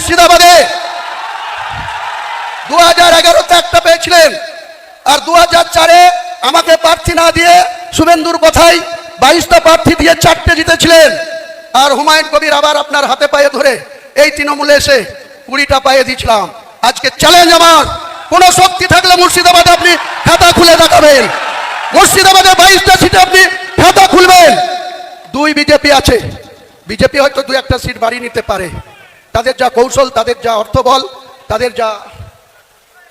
মুর্শিদাবাদে। দু হাজার একটা পেয়েছিলেন। আর দু হাজার চারে আমাকে প্রার্থী না দিয়ে শুভেন্দুর কথাই বাইশটা প্রার্থী দিয়ে চারটে জিতেছিলেন। আর হুমায়ুন কবির আবার আপনার হাতে পায়ে ধরে এই তৃণমূলে এসে কুড়িটা পায়ে দিয়েছিলাম। আজকে চ্যালেঞ্জ আমার। কোন শক্তি থাকলে মুর্শিদাবাদে আপনি খাতা খুলে দেখাবেন। মুর্শিদাবাদে বাইশটা সিটে আপনি খাতা খুলবেন। দুই বিজেপি আছে। বিজেপি হয়তো দু একটা সিট বাড়িয়ে নিতে পারে। তাদের যা কৌশল, তাদের যা অর্থবল, তাদের যা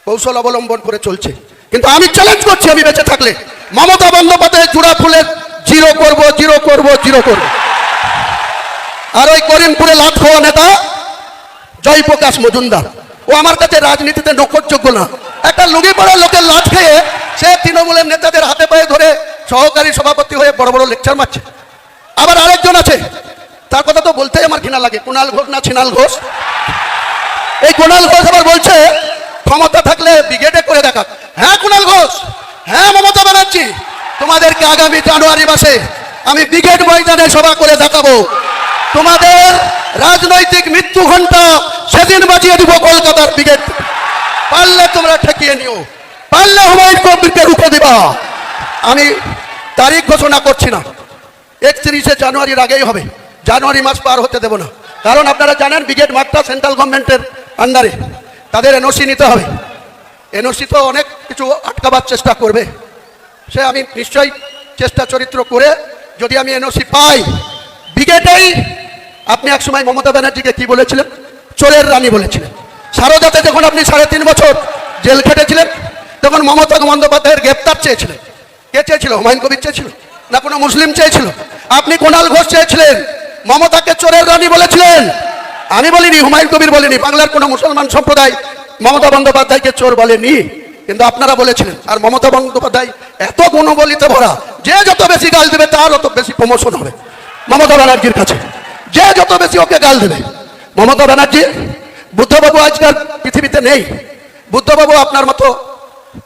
কৌশল অবলম্বন করে চলছে। কিন্তু আমি চ্যালেঞ্জ করছি, আমি বেঁচে থাকলে। মমতা বন্দ্যোপাধ্যায় চূড়া ফুলের, জিরো করব জিরো করব জিরো করব। আর ওই করিমপুরে লাট খাওয়া নেতা, জয়প্রকাশ মজুমদার। ও আমার কাছে রাজনীতিতে নকরযোগ্য না। একটা লুগি পড়া লোকের লাট খেয়ে সে তৃণমূলের নেতাদের হাতে পায়ে ধরে সহকারী সভাপতি হয়ে বড় বড় লেকচার মারছে। আবার আরেকজন আছে, তার কথা তো ঘৃণা লাগে, কুণাল ঘোষ না ছিনাল ঘোষ? এই কুণাল ঘোষ আবার বলছে, ক্ষমতা থাকলে ব্রিগেডে করে দেখা হ্যাঁ কুণাল ঘোষ? হ্যাঁ মমতা ব্যানার্জি। তোমাদেরকে আগামী জানুয়ারি মাসে আমি ব্রিগেড ময়দানে সভা করে দেখাবো। তোমাদের রাজনৈতিক মৃত্যু ঘণ্টা সেদিন বাজিয়ে দিব কলকাতার ব্রিগেড পারলে তোমরা ঠেকিয়ে নিও। পারলে হুমায়ুন কবিরকে রুখে দিবা। আমি তারিখ ঘোষণা করছি না। একত্রিশে জানুয়ারির আগেই হবে। জানুয়ারি মাস পার হতে দেব না। কারণ আপনারা জানেন ব্রিগেড মাঠটা সেন্ট্রাল গভর্নমেন্টের আন্ডারে তাদের এনওসি নিতে হবে। এনওসি তো অনেক কিছু আটকাবার চেষ্টা করবে। সে আমি নিশ্চয়ই চেষ্টা চরিত্র করে যদি আমি এনওসি পাই ব্রিগেডেই আপনি একসময় মমতা ব্যানার্জিকে কি বলেছিলেন? চোরের রানী বলেছিলেন। সারদাতে যখন আপনি সাড়ে তিন বছর জেল খেটেছিলেন, তখন মমতা বন্দ্যোপাধ্যায়ের গ্রেপ্তার চেয়েছিলেন। কে চেয়েছিল? হুমায়ুন কবির চেয়েছিল? না কোনো মুসলিম চেয়েছিল? আপনি কোনাল ঘোষ চেয়েছিলেন? মমতাকে চোরের রানী বলেছিলেন। আমি বলিনি, হুমায়ুন কবির বলিনি, বাংলার কোনো মুসলমান সম্প্রদায় মমতা বন্দ্যোপাধ্যায়কে চোর বলেনি। কিন্তু আপনারা বলেছিলেন, আর মমতা বন্দ্যোপাধ্যায় এত গুণবলিতে ভরা, যে যত বেশি গাল দেবে তার অত বেশি প্রমোশন হবে। মমতা ব্যানার্জির কাছে, যে যত বেশি ওকে গাল দেবে। মমতা ব্যানার্জি, বুদ্ধবাবু আজকাল পৃথিবীতে নেই। বুদ্ধবাবু আপনার মতো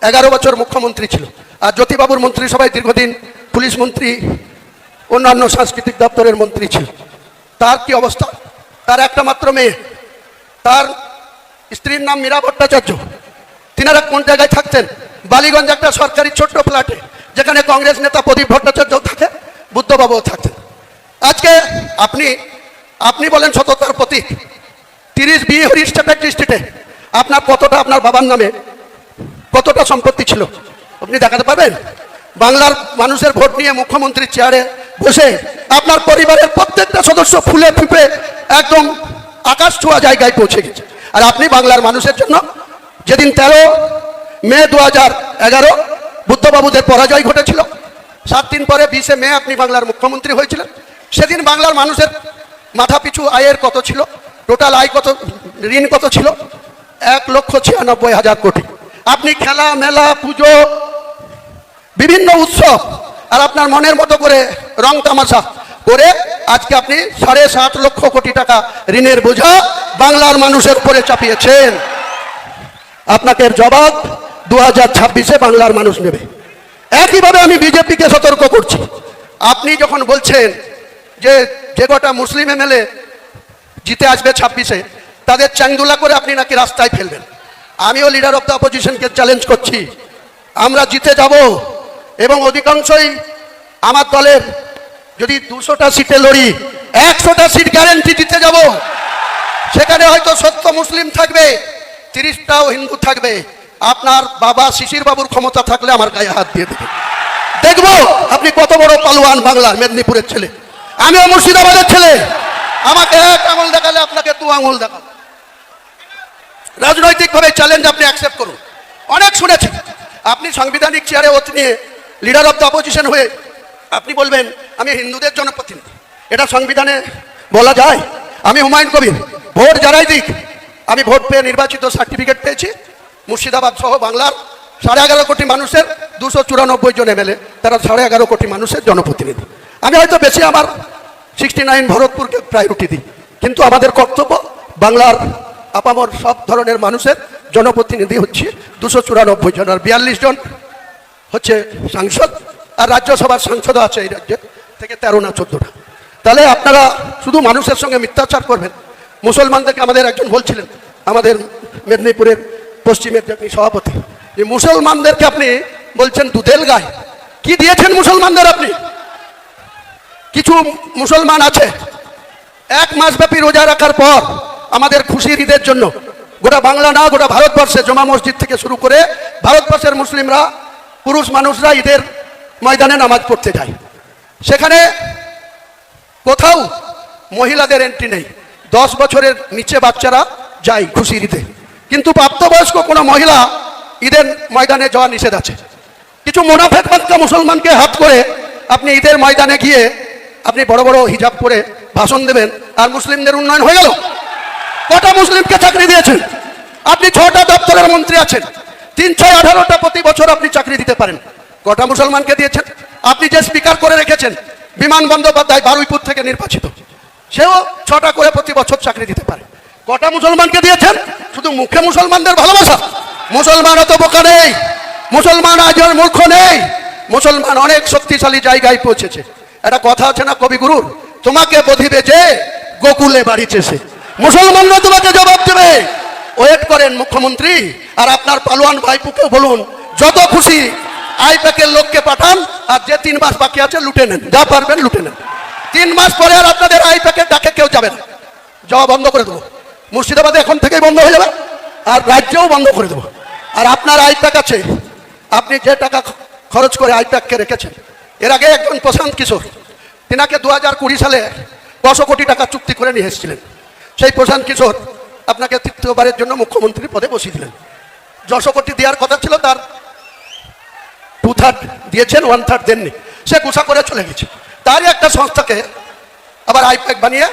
এগারো বছর মুখ্যমন্ত্রী ছিল। আর জ্যোতিবাবুর মন্ত্রিসভায় দীর্ঘদিন পুলিশ মন্ত্রী অন্যান্য সাংস্কৃতিক দপ্তরের মন্ত্রী ছিল। তার কি অবস্থা? তার একটা মাত্র মেয়ে। তার স্ত্রীর নাম মীরা ভট্টাচার্য। তিনারা কোন জায়গায় থাকতেন? বালিগঞ্জ একটা সরকারি ছোট্ট ফ্ল্যাটে, যেখানে কংগ্রেস নেতা প্রদীপ ভট্টাচার্য থাকে, বুদ্ধবাবুও থাকতেন। আজকে আপনি আপনি বলেন সততার প্রতীক। তিরিশ বিয়ে হরিশ ডিস্ট্রিক্টে আপনার কতটা আপনার বাবার নামে কতটা সম্পত্তি ছিল? আপনি দেখাতে পারবেন? বাংলার মানুষের ভোট নিয়ে মুখ্যমন্ত্রীর চেয়ারে বসে আপনার পরিবারের প্রত্যেকটা সদস্য ফুলে ফুপে একদম আকাশ ছোঁয়া জায়গায় পৌঁছে গেছে। আর আপনি বাংলার মানুষের জন্য যেদিন তেরো মে দু হাজার এগারো বুদ্ধবাবুদের পরাজয় ঘটেছিল, সাত দিন পরে বিশে মে আপনি বাংলার মুখ্যমন্ত্রী হয়েছিলেন, সেদিন বাংলার মানুষের মাথা পিছু আয়ের কত ছিল টোটাল আয় কত, ঋণ কত ছিল? এক লক্ষ ছিয়ানব্বই হাজার কোটি। আপনি খেলা মেলা পুজো, বিভিন্ন উৎসব আর আপনার মনের মতো করে রং তামাশা করে আজকে আপনি সাড়ে সাত লক্ষ কোটি টাকা ঋণের বোঝা বাংলার মানুষের উপরে চাপিয়েছেন। আপনাকে জবাব দু হাজার ছাব্বিশে বাংলার মানুষ নেবে। একইভাবে আমি বিজেপিকে সতর্ক করছি। আপনি যখন বলছেন যে যে কটা মুসলিম এমএলএ জিতে আসবে ছাব্বিশে, তাদের চ্যাংদুলা করে আপনি নাকি রাস্তায় ফেলবেন। আমিও লিডার অফ দ্য অপোজিশনকে চ্যালেঞ্জ করছি। আমরা জিতে যাব। এবং অধিকাংশই আমার দলের যদি দুশোটা সিটে লড়ি, একশোটা সিট গ্যারেন্টি দিতে যাব, সেখানে হয়তো সত্য মুসলিম থাকবে, তিরিশটাও হিন্দু থাকবে। আপনার বাবা শিশির বাবুর ক্ষমতা থাকলে আমার গায়ে হাত দিয়ে দেবে। দেখব আপনি কত বড় পালোয়ান বাংলার মেদিনীপুরের ছেলে। আমিও মুর্শিদাবাদের ছেলে। আমাকে এক আঙুল দেখালে আপনাকে দু আঙুল দেখাবো। রাজনৈতিকভাবে চ্যালেঞ্জ আপনি অ্যাকসেপ্ট করুন। অনেক শুনেছি। আপনি সাংবিধানিক চেয়ারে ওত নিয়ে লিডার অফ দ্য অপোজিশন হয়ে আপনি বলবেন, আমি হিন্দুদের জনপ্রতিনিধি। এটা সংবিধানে বলা যায়। আমি হুমায়ুন কবির, ভোট যারাই দিক, আমি ভোট পেয়ে নির্বাচিত সার্টিফিকেট পেয়েছি। মুর্শিদাবাদ সহ বাংলার সাড়ে এগারো কোটি মানুষের, দুশো চুরানব্বই জন এমএলএ তারা সাড়ে এগারো কোটি মানুষের জনপ্রতিনিধি। আমি হয়তো বেশি আমার সিক্সটি নাইন ভরতপুরকে প্রায়োরিটি দিই, কিন্তু আমাদের কর্তব্য বাংলার আপামর সব ধরনের মানুষের জনপ্রতিনিধি হচ্ছে। দুশো চুরানব্বই জন আর বিয়াল্লিশ জন হচ্ছে সাংসদ আর রাজ্যসভার সাংসদ আছে এই রাজ্যে, থেকে তেরো না চোদ্দোটা। তাহলে আপনারা শুধু মানুষের সঙ্গে মিথ্যাচার করবেন। মুসলমানদেরকে আমাদের একজন বলছিলেন, আমাদের মেদিনীপুরের পশ্চিমের যিনি সভাপতি, যে মুসলমানদেরকে আপনি বলছেন দুধেল গায়। কি দিয়েছেন মুসলমানদের আপনি? কিছু মুসলমান আছে, এক মাস ব্যাপী রোজা রাখার পর আমাদের খুশির ঈদের জন্য গোটা বাংলা না, গোটা ভারতবর্ষে জমা মসজিদ থেকে শুরু করে ভারতবর্ষের মুসলিমরা পুরুষ মানুষরা ঈদের ময়দানে নামাজ পড়তে যায়। সেখানে কোথাও মহিলাদের এন্ট্রি নেই। দশ বছরের নিচে বাচ্চারা যায় খুশি ঈদে। কিন্তু প্রাপ্তবয়স্ক কোনো মহিলা ঈদের ময়দানে যাওয়া নিষেধ আছে। কিছু মোনাফেক বাক্কা মুসলমানকে হাত করে আপনি ঈদের ময়দানে গিয়ে আপনি বড় বড় হিজাব করে ভাষণ দেবেন, আর মুসলিমদের উন্নয়ন হয়ে গেল। কটা মুসলিমকে চাকরি দিয়েছেন? আপনি ছটা দপ্তরের মন্ত্রী আছেন। তিন ছয় আঠারোটা প্রতি বছর আপনি চাকরি দিতে পারেন। কটা মুসলমানকে দিয়েছেন। আপনি যে স্পিকার করে রেখেছেন, বিমান বন্দ্যোপাধ্যায় বারুইপুর থেকে নির্বাচিত, সেও ছটা করে প্রতি বছর চাকরি দিতে পারে। কটা মুসলমানকে দিয়েছেন, শুধু মুখে মুসলমানদের ভালোবাসা। মুসলমান অত বোকা নেই, মুসলমান আজ মূর্খ নেই। মুসলমান অনেক শক্তিশালী জায়গায় পৌঁছেছে। একটা কথা আছে না কবিগুরুর? তোমাকে বধিবে যে গোকুলে বাড়িছে সে মুসলমানরা তোমাকে জবাব দেবে। ওয়েট করেন মুখ্যমন্ত্রী, আর আপনার পালোয়ান ভাইপুকেও বলুন, যত খুশি আইপ্যাকের লোককে পাঠান, আর যে তিন মাস বাকি আছে লুটে নেন, যা পারবেন লুটে নেন। তিন মাস পরে আর আপনাদের আইপ্যাকের ডাকে কেউ যাবে না। যাওয়া বন্ধ করে দেবো। মুর্শিদাবাদে এখন থেকেই বন্ধ হয়ে যাবে, আর রাজ্যেও বন্ধ করে দেবো। আর আপনার আইপ্যাক আছে, আপনি যে টাকা খরচ করে আইপ্যাককে রেখেছেন, এর আগে একজন প্রশান্ত কিশোর, তিনাকে দু হাজার কুড়ি সালে দশো কোটি টাকা চুক্তি করে নিয়ে এসেছিলেন। সেই প্রশান্ত কিশোর আপনাকে তৃতীয়বারের জন্য মুখ্যমন্ত্রী পদে বসিয়ে দিলেন। যশো কোটি দেওয়ার কথা ছিল, তার টু থার্ড দিয়েছেন ওয়ান থার্ড দেননি। সে গুছা করে চলে গেছে। তারই একটা সংস্থাকে আবার আইপ্যাক বানিয়ে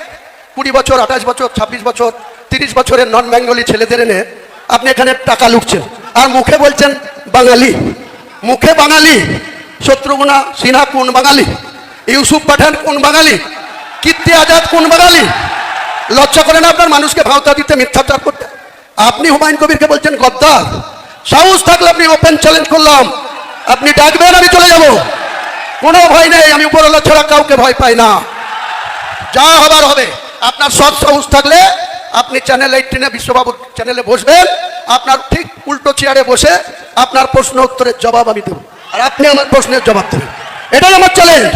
কুড়ি বছর, আঠাশ বছর, ছাব্বিশ বছর, তিরিশ বছরের নন বেঙ্গলি ছেলেদের এনে আপনি এখানে টাকা লুটছেন। আর মুখে বলছেন বাঙালি। মুখে বাঙালি। শত্রুঘ্না সিনহা কোন বাঙালি? ইউসুফ পাঠান কোন বাঙালি? কীর্তি আজাদ কোন বাঙালি? লজ্জা করেন আপনার মানুষকে ভাওতা দিতে, মিথ্যাচার করতে? আপনি হুমায়ুন কবিরকে বলছেন, গদ্দার, সাহস থাকলে আপনি ওপেন চ্যালেঞ্জ করলাম। আপনি ডাকবেন, আমি চলে যাব। কোনো ভয় নেই, আমি উপরওয়ালা ছাড়া কাউকে ভয় পাই না। যা হবার হবে। আপনার সৎ সাহস থাকলে আপনি চ্যানেল এইটিনে বিশ্ববাবুর চ্যানেলে বসবেন। আপনার ঠিক উল্টো চেয়ারে বসে আপনার প্রশ্ন উত্তরের জবাব আমি দেবো। আর আপনি আমার প্রশ্নের জবাব দেবেন। এটাই আমার চ্যালেঞ্জ